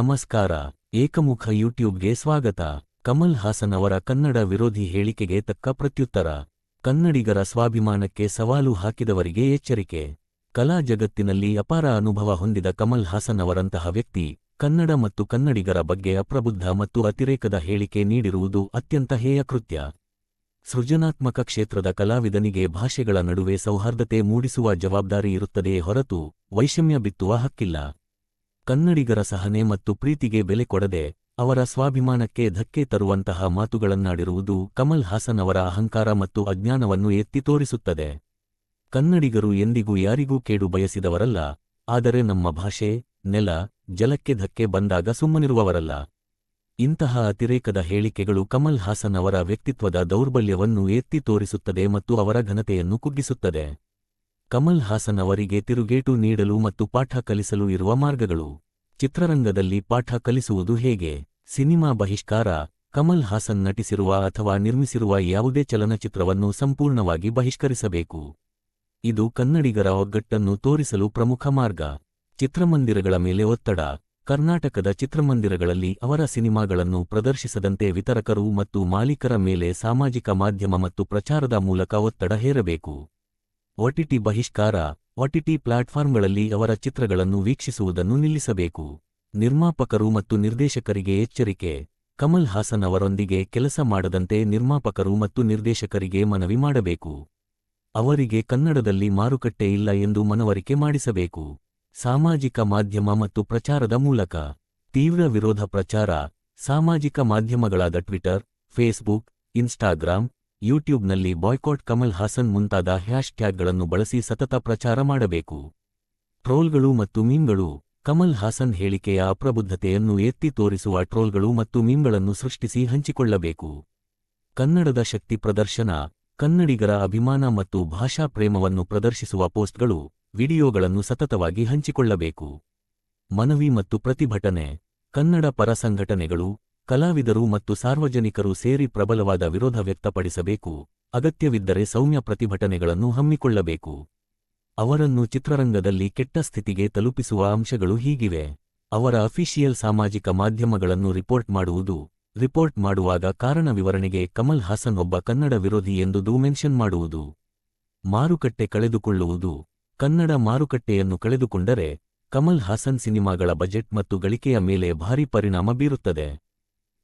ನಮಸ್ಕಾರ, ಏಕಮುಖ ಯೂಟ್ಯೂಬ್ಗೆ ಸ್ವಾಗತ. ಕಮಲ್ ಹಾಸನ್ ಅವರ ಕನ್ನಡ ವಿರೋಧಿ ಹೇಳಿಕೆಗೆ ತಕ್ಕ ಪ್ರತ್ಯುತ್ತರ. ಕನ್ನಡಿಗರ ಸ್ವಾಭಿಮಾನಕ್ಕೆ ಸವಾಲು ಹಾಕಿದವರಿಗೆ ಎಚ್ಚರಿಕೆ. ಕಲಾ ಜಗತ್ತಿನಲ್ಲಿ ಅಪಾರ ಅನುಭವ ಹೊಂದಿದ ಕಮಲ್ ಹಾಸನ್ ಅವರಂತಹ ವ್ಯಕ್ತಿ, ಕನ್ನಡ ಮತ್ತು ಕನ್ನಡಿಗರ ಬಗ್ಗೆ ಅಪ್ರಬುದ್ಧ ಮತ್ತು ಅತಿರೇಕದ ಹೇಳಿಕೆ ನೀಡಿರುವುದು ಅತ್ಯಂತ ಹೇಯ ಕೃತ್ಯ. ಸೃಜನಾತ್ಮಕ ಕ್ಷೇತ್ರದ ಕಲಾವಿದನಿಗೆ ಭಾಷೆಗಳ ನಡುವೆ ಸೌಹಾರ್ದತೆ ಮೂಡಿಸುವ ಜವಾಬ್ದಾರಿ ಇರುತ್ತದೆಯೇ ಹೊರತು, ವೈಷಮ್ಯ ಬಿತ್ತುವ ಹಕ್ಕಿಲ್ಲ. ಕನ್ನಡಿಗರ ಸಹನೆ ಮತ್ತು ಪ್ರೀತಿಗೆ ಬೆಲೆ ಕೊಡದೆ ಅವರ ಸ್ವಾಭಿಮಾನಕ್ಕೆ ಧಕ್ಕೆ ತರುವಂತಹ ಮಾತುಗಳನ್ನಾಡಿರುವುದು ಕಮಲ್ ಹಾಸನ್ ಅವರ ಅಹಂಕಾರ ಮತ್ತು ಅಜ್ಞಾನವನ್ನು ಎತ್ತಿ ತೋರಿಸುತ್ತದೆ. ಕನ್ನಡಿಗರು ಎಂದಿಗೂ ಯಾರಿಗೂ ಕೇಡು ಬಯಸಿದವರಲ್ಲ, ಆದರೆ ನಮ್ಮ ಭಾಷೆ, ನೆಲ, ಜಲಕ್ಕೆ ಧಕ್ಕೆ ಬಂದಾಗ ಸುಮ್ಮನಿರುವವರಲ್ಲ. ಇಂತಹ ಅತಿರೇಕದ ಹೇಳಿಕೆಗಳು ಕಮಲ್ ಹಾಸನ್ ಅವರ ವ್ಯಕ್ತಿತ್ವದ ದೌರ್ಬಲ್ಯವನ್ನು ಎತ್ತಿ ತೋರಿಸುತ್ತದೆ ಮತ್ತು ಅವರ ಘನತೆಯನ್ನು ಕುಗ್ಗಿಸುತ್ತದೆ. ಕಮಲ್ ಹಾಸನ್ ಅವರಿಗೆ ತಿರುಗೇಟು ನೀಡಲು ಮತ್ತು ಪಾಠ ಕಲಿಸಲು ಇರುವ ಮಾರ್ಗಗಳು. ಚಿತ್ರರಂಗದಲ್ಲಿ ಪಾಠ ಕಲಿಸುವುದು ಹೇಗೆ? ಸಿನಿಮಾ ಬಹಿಷ್ಕಾರ, ಕಮಲ್ ಹಾಸನ್ ನಟಿಸಿರುವ ಅಥವಾ ನಿರ್ಮಿಸಿರುವ ಯಾವುದೇ ಚಲನಚಿತ್ರವನ್ನು ಸಂಪೂರ್ಣವಾಗಿ ಬಹಿಷ್ಕರಿಸಬೇಕು. ಇದು ಕನ್ನಡಿಗರ ಒಗ್ಗಟ್ಟನ್ನು ತೋರಿಸಲು ಪ್ರಮುಖ ಮಾರ್ಗ. ಚಿತ್ರಮಂದಿರಗಳ ಮೇಲೆ ಒತ್ತಡ, ಕರ್ನಾಟಕದ ಚಿತ್ರಮಂದಿರಗಳಲ್ಲಿ ಅವರ ಸಿನಿಮಾಗಳನ್ನು ಪ್ರದರ್ಶಿಸದಂತೆ ವಿತರಕರು ಮತ್ತು ಮಾಲೀಕರ ಮೇಲೆ ಸಾಮಾಜಿಕ ಮಾಧ್ಯಮ ಮತ್ತು ಪ್ರಚಾರದ ಮೂಲಕ ಒತ್ತಡ ಹೇರಬೇಕು. ಒಟಿಟಿ ಬಹಿಷ್ಕಾರ ಒಟಿಟಿ ಪ್ಲಾಟ್ಫಾರ್ಮ್ಗಳಲ್ಲಿ ಅವರ ಚಿತ್ರಗಳನ್ನು ವೀಕ್ಷಿಸುವುದನ್ನು ನಿಲ್ಲಿಸಬೇಕು. ನಿರ್ಮಾಪಕರು ಮತ್ತು ನಿರ್ದೇಶಕರಿಗೆ ಎಚ್ಚರಿಕೆ, ಕಮಲ್ ಹಾಸನ್ ಅವರೊಂದಿಗೆ ಕೆಲಸ ಮಾಡದಂತೆ ನಿರ್ಮಾಪಕರು ಮತ್ತು ನಿರ್ದೇಶಕರಿಗೆ ಮನವಿ ಮಾಡಬೇಕು. ಅವರಿಗೆ ಕನ್ನಡದಲ್ಲಿ ಮಾರುಕಟ್ಟೆ ಇಲ್ಲ ಎಂದು ಮನವರಿಕೆ ಮಾಡಿಸಬೇಕು. ಸಾಮಾಜಿಕ ಮಾಧ್ಯಮ ಮತ್ತು ಪ್ರಚಾರದ ಮೂಲಕ, ತೀವ್ರ ವಿರೋಧ ಪ್ರಚಾರ, ಸಾಮಾಜಿಕ ಮಾಧ್ಯಮಗಳಾದ ಟ್ವಿಟರ್, ಫೇಸ್ಬುಕ್ ಇನ್ಸ್ಟಾಗ್ರಾಂ ಯೂಟ್ಯೂಬ್ನಲ್ಲಿ ಬಾಯ್ಕಾಟ್ ಕಮಲ್ ಹಾಸನ್ ಮುಂತಾದ ಹ್ಯಾಶ್ ಟ್ಯಾಗ್ಗಳನ್ನು ಬಳಸಿ ಸತತ ಪ್ರಚಾರ ಮಾಡಬೇಕು. ಟ್ರೋಲ್ಗಳು ಮತ್ತು ಮೀಮ್ಗಳು, ಕಮಲ್ ಹಾಸನ್ ಹೇಳಿಕೆಯ ಅಪ್ರಬುದ್ಧತೆಯನ್ನು ಎತ್ತಿ ತೋರಿಸುವ ಟ್ರೋಲ್ಗಳು ಮತ್ತು ಮೀಮ್ಗಳನ್ನು ಸೃಷ್ಟಿಸಿ ಹಂಚಿಕೊಳ್ಳಬೇಕು. ಕನ್ನಡದ ಶಕ್ತಿ ಪ್ರದರ್ಶನ, ಕನ್ನಡಿಗರ ಅಭಿಮಾನ ಮತ್ತು ಭಾಷಾ ಪ್ರೇಮವನ್ನು ಪ್ರದರ್ಶಿಸುವ ಪೋಸ್ಟ್ಗಳು, ವಿಡಿಯೋಗಳನ್ನು ಸತತವಾಗಿ ಹಂಚಿಕೊಳ್ಳಬೇಕು. ಮನವಿ ಮತ್ತು ಪ್ರತಿಭಟನೆ, ಕನ್ನಡ ಪರ ಸಂಘಟನೆಗಳು ಕಲಾವಿದರು ಮತ್ತು ಸಾರ್ವಜನಿಕರು ಸೇರಿ ಪ್ರಬಲವಾದ ವಿರೋಧ ವ್ಯಕ್ತಪಡಿಸಬೇಕು, ಅಗತ್ಯವಿದ್ದರೆ ಸೌಮ್ಯ ಪ್ರತಿಭಟನೆಗಳನ್ನು ಹಮ್ಮಿಕೊಳ್ಳಬೇಕು. ಅವರನ್ನು ಚಿತ್ರರಂಗದಲ್ಲಿ ಕೆಟ್ಟ ಸ್ಥಿತಿಗೆ ತಲುಪಿಸುವ ಅಂಶಗಳು ಹೀಗಿವೆ. ಅವರ ಅಫಿಷಿಯಲ್ ಸಾಮಾಜಿಕ ಮಾಧ್ಯಮಗಳನ್ನು ರಿಪೋರ್ಟ್ ಮಾಡುವುದು, ರಿಪೋರ್ಟ್ ಮಾಡುವಾಗ ಕಾರಣ ವಿವರಣೆಗೆ ಕಮಲ್ ಹಾಸನ್ ಒಬ್ಬ ಕನ್ನಡ ವಿರೋಧಿ ಎಂದು ಮೆನ್ಷನ್ ಮಾಡುವುದು. ಮಾರುಕಟ್ಟೆ ಕಳೆದುಕೊಳ್ಳುವುದು, ಕನ್ನಡ ಮಾರುಕಟ್ಟೆಯನ್ನು ಕಳೆದುಕೊಂಡರೆ ಕಮಲ್ ಹಾಸನ್ ಸಿನಿಮಾಗಳ ಬಜೆಟ್ ಮತ್ತು ಗಳಿಕೆಯ ಮೇಲೆ ಭಾರೀ ಪರಿಣಾಮ ಬೀರುತ್ತದೆ.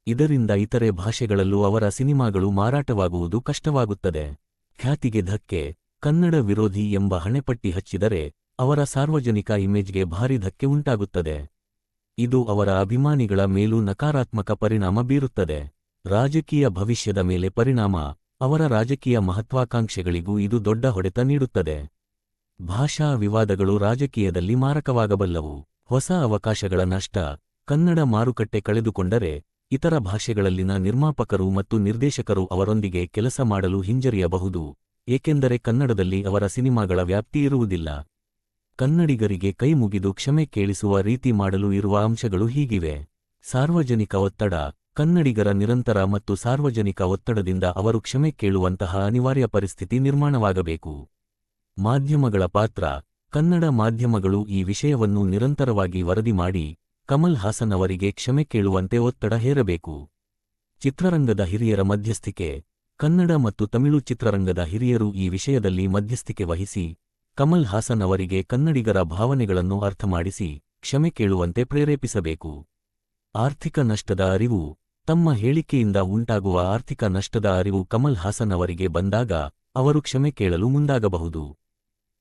ಇದರಿಂದ ಇತರೆ ಭಾಷೆಗಳಲ್ಲೂ ಅವರ ಸಿನಿಮಾಗಳು ಮಾರಾಟವಾಗುವುದು ಕಷ್ಟವಾಗುತ್ತದೆ. ಖ್ಯಾತಿಗೆ ಧಕ್ಕೆ, ಕನ್ನಡ ವಿರೋಧಿ ಎಂಬ ಹಣೆಪಟ್ಟಿ ಹಚ್ಚಿದರೆ ಅವರ ಸಾರ್ವಜನಿಕ ಇಮೇಜ್ಗೆ ಭಾರಿ ಧಕ್ಕೆ ಉಂಟಾಗುತ್ತದೆ. ಇದು ಅವರ ಅಭಿಮಾನಿಗಳ ಮೇಲೂ ನಕಾರಾತ್ಮಕ ಪರಿಣಾಮ ಬೀರುತ್ತದೆ. ರಾಜಕೀಯ ಭವಿಷ್ಯದ ಮೇಲೆ ಪರಿಣಾಮ ಅವರ ರಾಜಕೀಯ ಮಹತ್ವಾಕಾಂಕ್ಷೆಗಳಿಗೂ ಇದು ದೊಡ್ಡ ಹೊಡೆತ ನೀಡುತ್ತದೆ. ಭಾಷಾ ವಿವಾದಗಳು ರಾಜಕೀಯದಲ್ಲಿ ಮಾರಕವಾಗಬಲ್ಲವು. ಹೊಸ ಅವಕಾಶಗಳ ನಷ್ಟ ಕನ್ನಡ ಮಾರುಕಟ್ಟೆ ಕಳೆದುಕೊಂಡರೆ ಇತರ ಭಾಷೆಗಳಲ್ಲಿನ ನಿರ್ಮಾಪಕರು ಮತ್ತು ನಿರ್ದೇಶಕರು ಅವರೊಂದಿಗೆ ಕೆಲಸ ಮಾಡಲು ಹಿಂಜರಿಯಬಹುದು, ಏಕೆಂದರೆ ಕನ್ನಡದಲ್ಲಿ ಅವರ ಸಿನಿಮಾಗಳ ವ್ಯಾಪ್ತಿ ಇರುವುದಿಲ್ಲ. ಕನ್ನಡಿಗರಿಗೆ ಕೈಮುಗಿದು ಕ್ಷಮೆ ಕೇಳಿಸುವ ರೀತಿ ಮಾಡಲು ಇರುವ ಅಂಶಗಳು ಹೀಗಿವೆ. ಸಾರ್ವಜನಿಕ ಒತ್ತಡ, ಕನ್ನಡಿಗರ ನಿರಂತರ ಮತ್ತು ಸಾರ್ವಜನಿಕ ಒತ್ತಡದಿಂದ ಅವರು ಕ್ಷಮೆ ಕೇಳುವಂತಹ ಅನಿವಾರ್ಯ ಪರಿಸ್ಥಿತಿ ನಿರ್ಮಾಣವಾಗಬೇಕು. ಮಾಧ್ಯಮಗಳ ಪಾತ್ರ, ಕನ್ನಡ ಮಾಧ್ಯಮಗಳು ಈ ವಿಷಯವನ್ನು ನಿರಂತರವಾಗಿ ವರದಿ ಮಾಡಿ ಕಮಲ್ ಹಾಸನ್ ಅವರಿಗೆ ಕ್ಷಮೆ ಕೇಳುವಂತೆ ಒತ್ತಡ ಹೇರಬೇಕು. ಚಿತ್ರರಂಗದ ಹಿರಿಯರ ಮಧ್ಯಸ್ಥಿಕೆ, ಕನ್ನಡ ಮತ್ತು ತಮಿಳು ಚಿತ್ರರಂಗದ ಹಿರಿಯರು ಈ ವಿಷಯದಲ್ಲಿ ಮಧ್ಯಸ್ಥಿಕೆ ವಹಿಸಿ, ಕಮಲ್ ಹಾಸನ್ ಅವರಿಗೆ ಕನ್ನಡಿಗರ ಭಾವನೆಗಳನ್ನು ಅರ್ಥಮಾಡಿಸಿ, ಕ್ಷಮೆ ಕೇಳುವಂತೆ ಪ್ರೇರೇಪಿಸಬೇಕು. ಆರ್ಥಿಕ ನಷ್ಟದ ಅರಿವು, ತಮ್ಮ ಹೇಳಿಕೆಯಿಂದ ಉಂಟಾಗುವ ಆರ್ಥಿಕ ನಷ್ಟದ ಅರಿವು ಕಮಲ್ ಹಾಸನ್ ಅವರಿಗೆ ಬಂದಾಗ, ಅವರು ಕ್ಷಮೆ ಕೇಳಲು ಮುಂದಾಗಬಹುದು.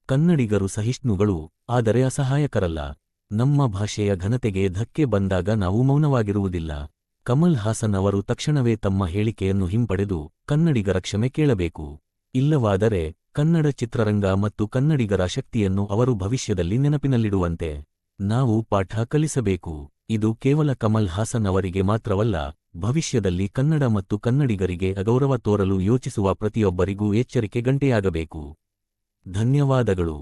ಕನ್ನಡಿಗರು ಸಹಿಷ್ಣುಗಳು, ಆದರೆ ಅಸಹಾಯಕರಲ್ಲ. ನಮ್ಮ ಭಾಷೆಯ ಘನತೆಗೆ ಧಕ್ಕೆ ಬಂದಾಗ ನಾವು ಮೌನವಾಗಿರುವುದಿಲ್ಲ. ಕಮಲ್ ಹಾಸನ್ ಅವರು ತಕ್ಷಣವೇ ತಮ್ಮ ಹೇಳಿಕೆಯನ್ನು ಹಿಂಪಡೆದು ಕನ್ನಡಿಗರ ಕ್ಷಮೆ ಕೇಳಬೇಕು. ಇಲ್ಲವಾದರೆ ಕನ್ನಡ ಚಿತ್ರರಂಗ ಮತ್ತು ಕನ್ನಡಿಗರ ಶಕ್ತಿಯನ್ನು ಅವರು ಭವಿಷ್ಯದಲ್ಲಿ ನೆನಪಿನಲ್ಲಿಡುವಂತೆ ನಾವು ಪಾಠ ಕಲಿಸಬೇಕು. ಇದು ಕೇವಲ ಕಮಲ್ ಹಾಸನ್ ಅವರಿಗೆ ಮಾತ್ರವಲ್ಲ, ಭವಿಷ್ಯದಲ್ಲಿ ಕನ್ನಡ ಮತ್ತು ಕನ್ನಡಿಗರಿಗೆ ಅಗೌರವ ತೋರಲು ಯೋಚಿಸುವ ಪ್ರತಿಯೊಬ್ಬರಿಗೂ ಎಚ್ಚರಿಕೆ ಗಂಟೆಯಾಗಬೇಕು ಧನ್ಯವಾದಗಳು.